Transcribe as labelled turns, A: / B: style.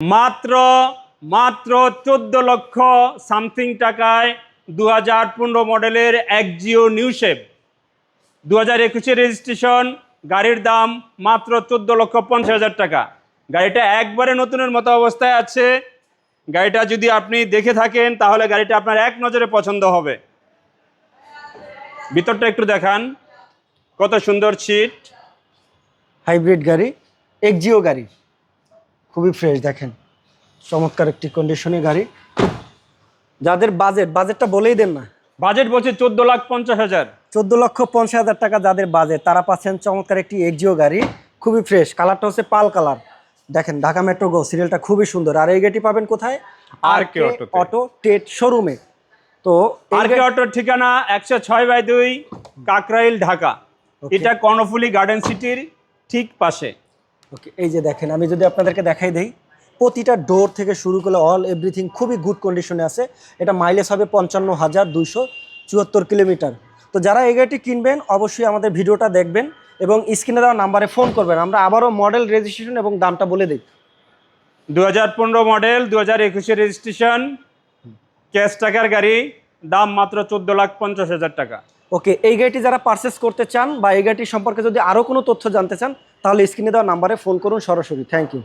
A: মাত্র মাত্র চোদ্দ লক্ষ সামথিং টাকায় দু হাজার পনেরো মডেলের একজিও নিউ শেপ। দু হাজার একুশে রেজিস্ট্রেশন গাড়ির দাম মাত্র চোদ্দ লক্ষ পঞ্চাশ হাজার টাকা। গাড়িটা একবারে নতুনের মতো অবস্থায় আছে। গাড়িটা যদি আপনি দেখে থাকেন, তাহলে গাড়িটা আপনার এক নজরে পছন্দ হবে। ভিতরটা একটু দেখান। কত সুন্দর সিট
B: হাইব্রিড গাড়ি এক্সিও গাড়ি। খুবই ফ্রেশ দেখেন। চমৎকার একটি কন্ডিশনে গাড়ি। যাদের বাজেট বাজেটটা বলেই দেন না।
A: বাজেট বলছে চোদ্দ লাখ পঞ্চাশ হাজার।
B: চোদ্দ লক্ষ পঞ্চাশ হাজার টাকা যাদের বাজেট তারা পাচ্ছেন চমৎকার একটি এক্সিও গাড়ি। খুবই ফ্রেশ কালারটা হচ্ছে পাল কালার দেখেন ঢাকা মেট্রো গো সিরিয়ালটা খুবই সুন্দর। আর এই গাড়িটি পাবেন কোথায়?
A: আর কে অটোতে।
B: অটো টেট শোরুমে তো
A: আর কে অটোর ঠিকানা একশো ছয় বাই দুই কাকরাইল ঢাকা. এটা কর্ণফুলি গার্ডেন সিটির ঠিক পাশে।
B: ওকে এই যে দেখেন, আমি যদি আপনাদেরকে দেখাই দেই, প্রতিটা ডোর থেকে শুরু করে অল এভরিথিং খুবই গুড কন্ডিশনে আছে। এটা মাইলেজ হবে পঞ্চান্ন হাজার দুইশো চুয়াত্তর কিলোমিটার। তো যারা এই গাড়িটি কিনবেন, অবশ্যই আমাদের ভিডিওটা দেখবেন এবং স্ক্রিনে দেওয়া নাম্বারে ফোন করবেন। আমরা আবারও মডেল রেজিস্ট্রেশন এবং দামটা বলে দিই।
A: দু হাজার পনেরো মডেল দু হাজার একুশে রেজিস্ট্রেশন ক্যাশ টাকার গাড়ি, দাম মাত্র চোদ্দ লাখ পঞ্চাশ হাজার টাকা।
B: ওকে, এই গাড়িটি যারা পারচেস করতে চান বা এই গাড়িটি সম্পর্কে যদি আরও কোনো তথ্য জানতে চান, তাহলে স্ক্রিনে দেওয়া নাম্বারে ফোন করুন সরাসরি। Thank you